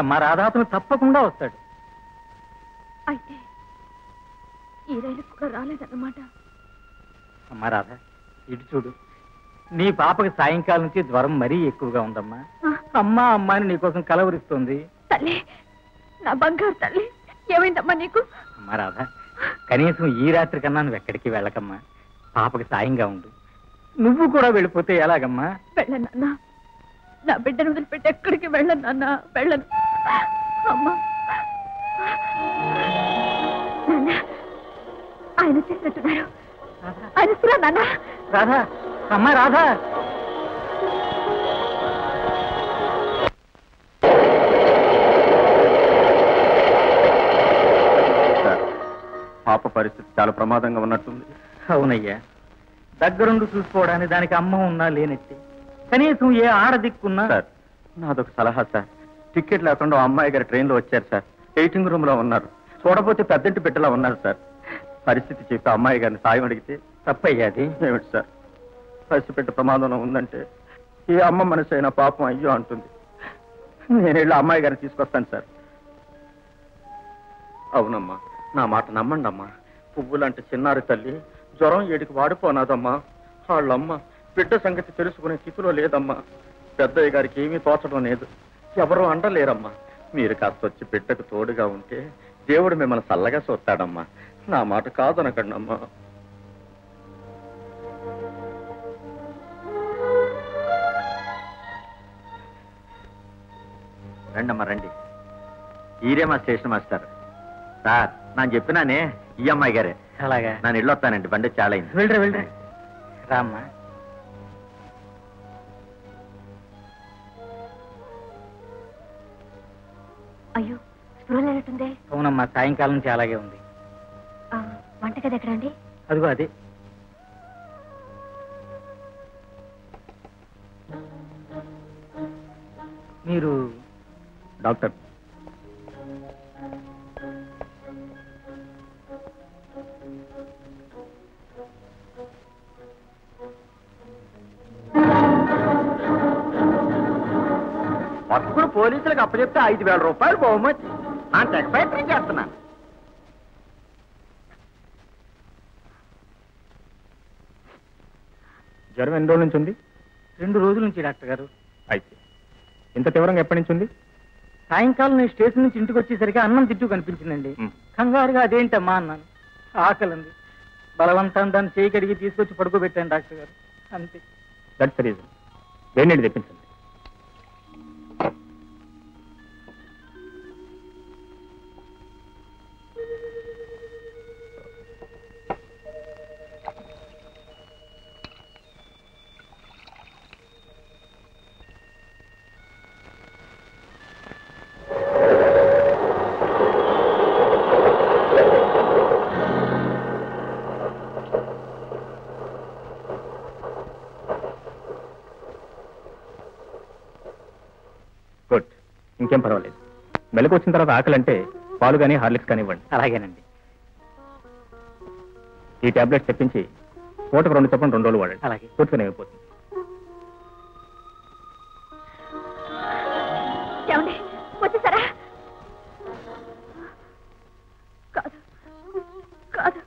అమ్మా రాధాతను తప్పకుండా వస్తాడు. అయితే ఈ రైలు కూడా రాలేదన్నమాట. అమ్మా రాధా ఇటు చూడు. నీ పాపకి సాయంకాలం నుంచి జ్వరం మరీ ఎక్కువగా ఉందమ్మా. అమ్మా అమ్మా అని నీకోసం కలవరిస్తుంది. తల్లి నా బంగారు తల్లి ఏమైందమ్మా నీకు? అమ్మా రాధా కనీసం ఈ రాత్రి కన్నా నువ్వు ఎక్కడికి వెళ్ళకమ్మా. పాపకి సాయంగా ఉండు. నువ్వు కూడా వెళ్ళిపోతే ఎలాగమ్మా? వెళ్ళను నా బిడ్డను వదిలిపెట్టి ఎక్కడికి వెళ్ళను నాన్న. వెళ్ళను. అమ్మా. నాన్న ఆయన చేసినట్టున్నారు ఆయన వస్తున్నా నాన్న. రాధా అమ్మా రాధా. పాప పరిస్థితి చాలా ప్రమాదంగా ఉన్నట్టుంది. అవునయ్యా. దగ్గరుండి చూసుకోవడానికి దానికి అమ్మ ఉన్నా లేనట్టే. కనీసం ఏ ఆడ దిక్కున్నా సార్ నాదొక సలహా సార్. టికెట్ లేకుండా అమ్మాయి గారు ట్రైన్లో వచ్చారు సార్. వెయిటింగ్ రూమ్లో ఉన్నారు. చూడపోతే పెద్దంటి బిడ్డలా ఉన్నారు సార్. పరిస్థితి చెప్పి అమ్మాయి గారిని సాయం అడిగితే తప్పయ్యాది ఏమిటి సార్? పసిపెట్ట ప్రమాదంలో ఉందంటే ఈ అమ్మ మనసు అయినా పాపం అయ్యో అంటుంది. నేను వెళ్ళి అమ్మాయి గారిని తీసుకొస్తాను సార్. అవునమ్మా నా మాట నమ్మండి అమ్మా పువ్వులాంటి చిన్నారి తల్లి జ్వరం ఏడికి వాడిపోనాదమ్మా. వాళ్ళమ్మ బిడ్డ సంగతి తెలుసుకునే స్థితిలో లేదమ్మా. పెద్దయ్య గారికి ఏమీ తోచడం లేదు. ఎవరు అండలేరమ్మా మీరు కాస్త వచ్చి బిడ్డకు తోడుగా ఉంటే దేవుడు మిమ్మల్ని చల్లగా చూస్తాడమ్మా. నా మాట కాదనకండి అమ్మా రండమ్మా రండి. ఈరే మా స్టేషన్ మాస్టర్. సార్ నేను చెప్పినానే ఈ అమ్మాయి గారే. అలాగా. నేను ఇల్లు వస్తానండి బండి చాలా అయింది వెళ్ళరా వెళ్ళరా. రామ్మా. అయ్యో స్పృహ లేనట్టుందే అవునమ్మా సాయంకాలం నుంచి అలాగే ఉంది. ఆ, వంటగది ఎక్కడండి అదిగో అదే. మీరు డాక్టర్ పోలీసులకు అప్పచెప్తే ఐదు వేల రూపాయలు బహుమతి. అంత ఎక్స్పైరీ చేస్తున్నాను. జ్వరం ఎన్ని రోజుల నుంచి ఉంది? రెండు రోజుల నుంచి డాక్టర్ గారు. అయితే ఇంత తీవ్రంగా ఎప్పటి నుంచి ఉంది? సాయంకాలం నేను స్టేషన్ నుంచి ఇంటికి వచ్చేసరికి అన్నం తిట్టు కనిపించిందండి. కంగారుగా అదేంటమ్మా అన్నాను. ఆకలింది. బలవంతం దాన్ని చేయి కడిగి తీసుకొచ్చి పడుకోబెట్టాను డాక్టర్ గారు. అంతే. దట్స్ రీజన్ నీళ్ళు తెప్పించండి. ఇంకేం పర్వాలేదు. మెలకు వచ్చిన తర్వాత ఆకలి అంటే పాలు కానీ హార్లిక్స్ కానీ ఇవ్వండి. అలాగేనండి. ఈ టాబ్లెట్స్ తెప్పించి పూటకు రెండు చొప్పున రెండు రోజులు వాడండి. అలాగే. పూర్తిగా అయిపోతుంది. ఏమండి? వచ్చేసారా? కాదు. కాదు.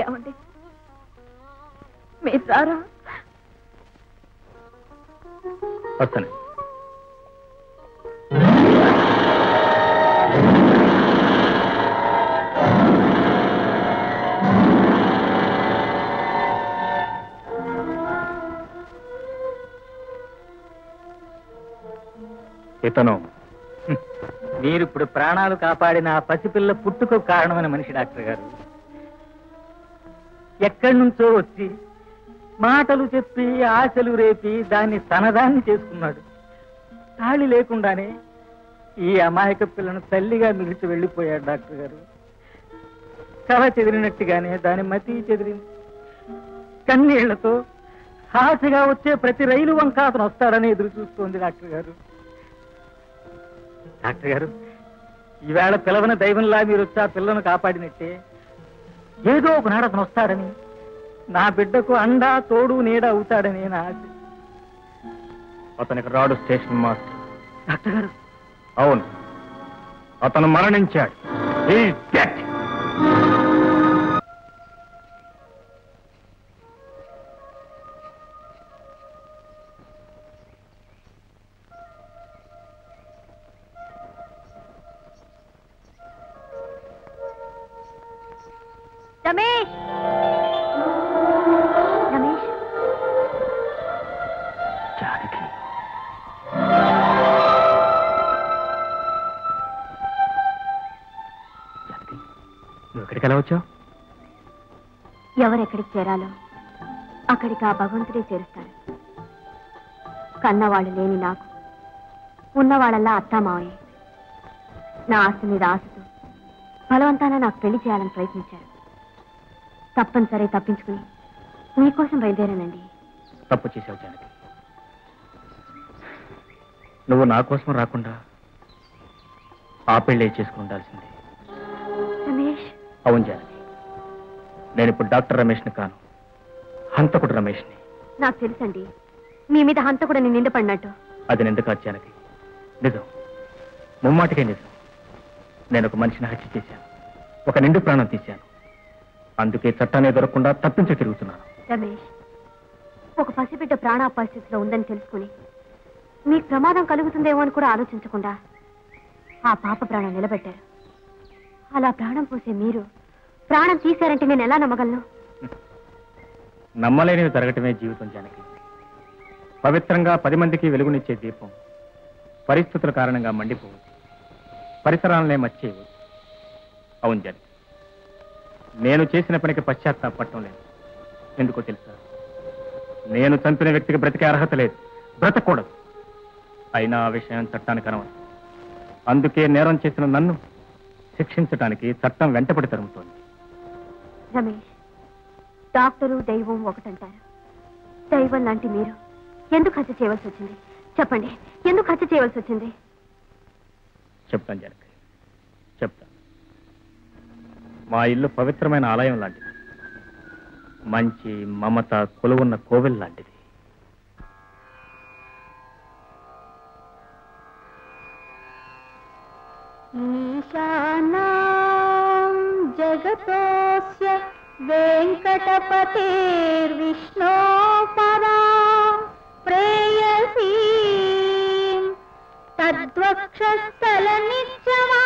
ఏమండి? మీరు రారా? వస్తాను ఇతను. మీరిప్పుడు ప్రాణాలు కాపాడిన ఆ పసిపిల్ల పుట్టుకు కారణమైన మనిషి డాక్టర్ గారు. ఎక్కడి నుంచో వచ్చి మాటలు చెప్పి ఆశలు రేపి దాన్ని తనదాన్ని చేసుకున్నాడు. తాళి లేకుండానే ఈ అమాయక పిల్లను తల్లిగా నిలిచి వెళ్ళిపోయాడు డాక్టర్ గారు. కళ చెదిరినట్టుగానే దాని మతి చెదిరింది. కన్నీళ్ళతో ఆశగా వచ్చే ప్రతి రైలు వంక అతను వస్తాడని ఎదురు చూస్తోంది డాక్టర్ గారు. డాక్టర్ గారు ఈవేళ పిలవన దైవంలా మీరు వచ్చి ఆ పిల్లను కాపాడినట్టే ఏదో ఒకనాడు అతను వస్తాడని నా బిడ్డకు అండా తోడు నీడ అవుతాడని నా ఆశ. అతనికి రాడు స్టేషన్ మాస్టర్. డాక్టర్ గారు. అవును. అతను మరణించాడు. Is రమేష్! రమేష్! జానకి. జానకి నువ్వు ఎక్కడికి ఎలా వచ్చావు? ఎవరెక్కడికి చేరాలో అక్కడికి ఆ భగవంతుడే చేరుస్తాడు. కన్నవాళ్ళు లేని నాకు ఉన్నవాళ్ళల్లా అత్తామావయ్య. నా ఆస్తి మీద ఆశతో బలవంతాన నాకు పెళ్ళి చేయాలని ప్రయత్నించారు. తప్పనిసరి తప్పించుకుని మీకోసం బయలుదేరానండి. తప్పు చేసావు జానకి. నువ్వు నా కోసం రాకుండా ఆ పెళ్ళే చేసుకుని ఉండాల్సిందే. రమేష్. అవును జానకి. నేను ఇప్పుడు డాక్టర్ రమేష్ని కాను. హంతకుడు రమేష్ని. నాకు తెలుసండి. మీ మీద హంతకుడని నిందపడినట్టు అది నిందకా జానకి. నిజం. ముమ్మాటికే నిజం. నేను ఒక మనిషిని హత్య చేశాను. ఒక నిండు ప్రాణం తీశాను. అందుకే చట్టాన్ని దొరకకుండా తప్పించ తిరుగుతున్నాను. రమేష్ ఒక పసిబిడ్డ ప్రాణ పరిస్థితిలో ఉందని తెలుసుకుని మీకు ప్రమాదం కలుగుతుందేమో అని కూడా ఆలోచించకుండా ఆ పాప ప్రాణం నిలబెట్టారు. అలా ప్రాణం పోసే మీరు ప్రాణం తీశారంటే నేను ఎలా నమ్మగలను? నమ్మలేనివి జరగటమే జీవితం జానకి. పవిత్రంగా పది మందికి వెలుగునిచ్చే దీపం పరిస్థితుల కారణంగా మండిపోవచ్చు. పరిసరాలనే మర్చేయవచ్చు అవును జానకి. నేను చేసిన పనికి పశ్చాత్తాపడటం లేదు. ఎందుకో తెలుసా? నేను చంపిన వ్యక్తికి బ్రతికే అర్హత లేదు. బ్రతకూడదు. అయినా ఆ విషయం చట్టానికి అనవసరం అందుకే నేరం చేసిన నన్ను శిక్షించటానికి చట్టం వెంటపడి తరుముతోంది. రమేష్ డాక్టరు దైవం ఒకటంటారు. దైవం లాంటి మీరు ఎందుకు హత్య చేయవలసి వచ్చింది? చెప్పండి. ఎందుకు హత్య చేయవలసి వచ్చింది? చెప్తాను జనక. చెప్తాను. మా ఇల్లు పవిత్రమైన ఆలయం లాంటిది. మంచి మమత కొలువున్న కోవిల్ లాంటిది. ఈశానాం జగతోస్య వెంకటపతిర్విష్ణో పరా ప్రేయసీ తద్వక్షస్థల నిత్యమా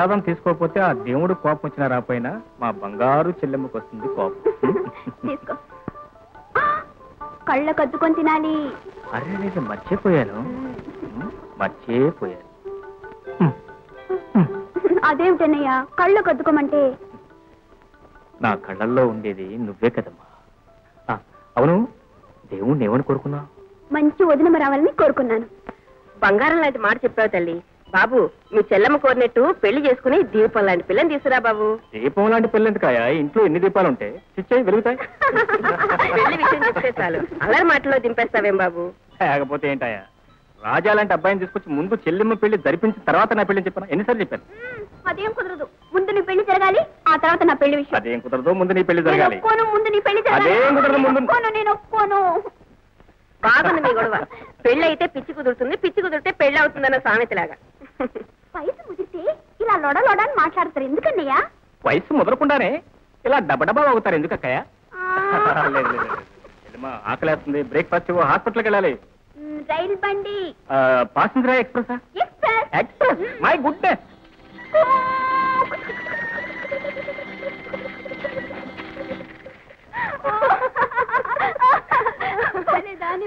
ప్రసాదం తీసుకోకపోతే ఆ దేవుడు కోపం వచ్చినా రాపోయినా మా బంగారు చెల్లెమ్మకు వస్తుంది కోపం. తీసుకో. కళ్ళ కద్దుకొని తినాలి. అరే నేను మర్చిపోయాను. మర్చిపోయాను. అదేమిటన్నయ్య? కళ్ళ కద్దుకోమంటే. నా కళ్ళల్లో ఉండేది నువ్వే కదమ్మా. అవును దేవుణ్ణి ఏమని కోరుకున్నావు? మంచి వదినమ రావాలని కోరుకున్నాను. బంగారం లాంటి మాట చెప్పావు తల్లి. బాబు మీ చెల్లమ్మ కోరినట్టు పెళ్ళి చేసుకుని దీపం లాంటి పిల్లని తీసుకురా బాబు. దీపం లాంటి పెళ్ళెందుకాయ ఇంట్లో ఎన్ని దీపాలు ఉంటాయి చిచ్చాయి వెలుగుతాయి. పెళ్ళి విషయం చెప్తే చాలు. అల్లరి మాటలో దింపేస్తావేం బాబు? లేకపోతే ఏంటాయా రాజా లాంటి అబ్బాయిని తీసుకొచ్చి ముందు చెల్లెమ్మ పెళ్ళి జరిపించిన తర్వాత నా పెళ్ళి చెప్పాను. ఎన్నిసార్లు చెప్పాను? అదేం కుదరదు. ముందు నీ పెళ్ళి జరగాలి ఆ తర్వాత నా పెళ్ళి విషయం. అదేం కుదరదు ముందు నీ పెళ్ళి నేను జరగాలి ముందు నీ పెళ్ళి జరగాలి. అదేం కుదరదు, ముందు- నేను ఒప్పుకోను బాగుంది మీ గొడవ. పెళ్ళి అయితే పిచ్చి కుదురుతుంది పిచ్చి కుదిరితే పెళ్ళి అవుతుందన్న సామెతలాగా. వయసు ముదిరితే ఇలా లొడలొడ అని మాట్లాడతారు ఎందుకన్నయ్యా? వయసు ముదరకుండానే ఇలా డబ్బా అవుతారు ఎందుకక్కయ్యా? లేదు ఆకలేస్తుంది. బ్రేక్ఫాస్ట్ హాస్పిటల్కి వెళ్ళాలి. రైలు బండి. Passenger express express. Express? My goodness. దాని